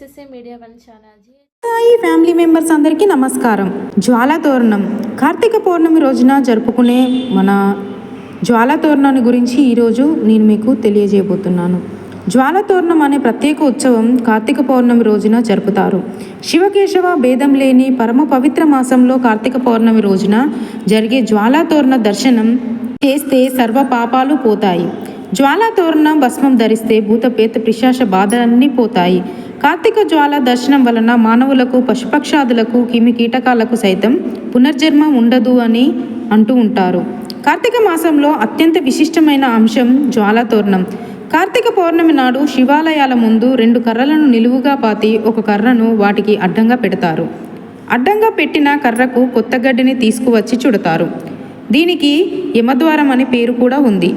One channel Sai family members అందరికీ నమస్కారం. జ్వాలా తోరణం. కార్తీక పౌర్ణమి రోజున జరుపుకునే మన జ్వాలా తోరణాన్ని గురించి ఈరోజు నేను మీకు తెలియజేయబోతున్నాను. జ్వాల తోరణం అనే ప్రత్యేక ఉత్సవం కార్తీక పౌర్ణమి రోజున జరుపుతారు. శివకేశవ భేదం లేని పరమ పవిత్ర మాసంలో కార్తీక పౌర్ణమి రోజున జరిగే జ్వాలా తోరణ దర్శనం చేస్తే సర్వ పాపాలు పోతాయి. జ్వాలా తోరణం భస్మం ధరిస్తే భూతపేత పిశాష బాధలన్నీ పోతాయి. కార్తీక జ్వాల దర్శనం వలన మానవులకు పశుపక్షాదులకు కిమి కీటకాలకు సైతం పునర్జన్మ ఉండదు అని అంటూ ఉంటారు. కార్తీక మాసంలో అత్యంత విశిష్టమైన అంశం జ్వాలా తోరణం కార్తీక పౌర్ణమి నాడు శివాలయాల ముందు రెండు కర్రలను నిలువుగా పాతి ఒక కర్రను వాటికి అడ్డంగా పెడతారు. అడ్డంగా పెట్టిన కర్రకు కొత్త గడ్డిని తీసుకువచ్చి చుడతారు. దీనికి యమద్వారం అనే పేరు కూడా ఉంది.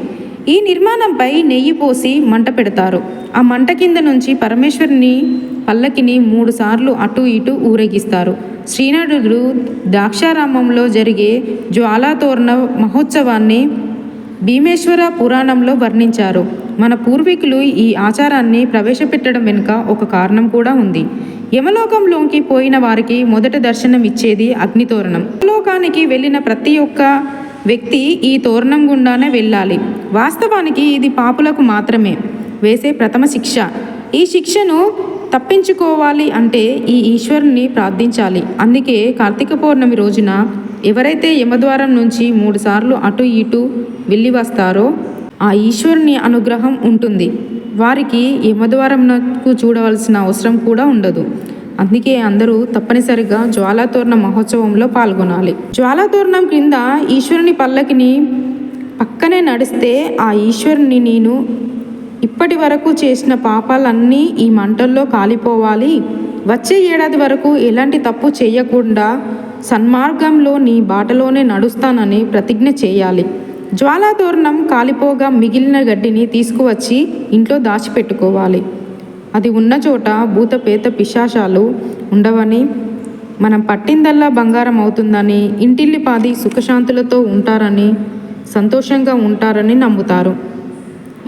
ఈ నిర్మాణంపై నెయ్యి పోసి మంట పెడతారు. ఆ మంట కింద నుంచి పరమేశ్వరుని పల్లకిని మూడుసార్లు అటు ఇటు ఊరేగిస్తారు. శ్రీనాథుడు ద్రాక్షారామంలో జరిగే జ్వాలాతోరణ మహోత్సవాన్ని భీమేశ్వర పురాణంలో వర్ణించారు. మన పూర్వీకులు ఈ ఆచారాన్ని ప్రవేశపెట్టడం వెనుక ఒక కారణం కూడా ఉంది. యమలోకంలోకి పోయిన వారికి మొదట దర్శనం ఇచ్చేది అగ్నితోరణం. లోకానికి వెళ్ళిన ప్రతి ఒక్క వ్యక్తి ఈ తోరణం గుండానే వెళ్ళాలి. వాస్తవానికి ఇది పాపులకు మాత్రమే వేసే ప్రథమ శిక్ష. ఈ శిక్షను తప్పించుకోవాలి అంటే ఈ ఈశ్వరుని ప్రార్థించాలి. అందుకే కార్తీక పౌర్ణమి రోజున ఎవరైతే యమద్వారం నుంచి మూడుసార్లు అటు ఇటు వెళ్ళి వస్తారో ఆ ఈశ్వరుని అనుగ్రహం ఉంటుంది. వారికి యమద్వారంకు చూడవలసిన అవసరం కూడా ఉండదు. అందుకే అందరూ తప్పనిసరిగా జ్వాలాతోరణ మహోత్సవంలో పాల్గొనాలి. జ్వాలాతోరణం క్రింద ఈశ్వరుని పల్లకిని పక్కనే నడిస్తే ఆ ఈశ్వరుని నేను ఇప్పటి వరకు చేసిన పాపాలన్నీ ఈ మంటల్లో కాలిపోవాలి. వచ్చే ఏడాది వరకు ఎలాంటి తప్పు చేయకుండా సన్మార్గంలో నీ బాటలోనే నడుస్తానని ప్రతిజ్ఞ చేయాలి. జ్వాలాతోరణం కాలిపోగా మిగిలిన గడ్డిని తీసుకువచ్చి ఇంట్లో దాచిపెట్టుకోవాలి. అది ఉన్న చోట భూతపేత పిశాశాలు ఉండవని మనం పట్టిందల్లా బంగారం అవుతుందని ఇంటిల్లిపాది సుఖశాంతులతో ఉంటారని సంతోషంగా ఉంటారని నమ్ముతారు.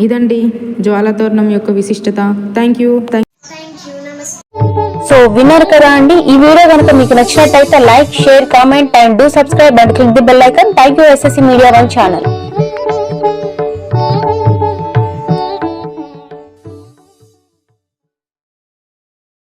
ఇదండి జ్వాలతోరణం యొక్క విశిష్టత. Thank you thank you so విన్నారు కదా అండి. ఈ వీడియో కనుక మీకు నచ్చినట్టయితే like share comment and do subscribe and click the bell icon thank you SSC media one channel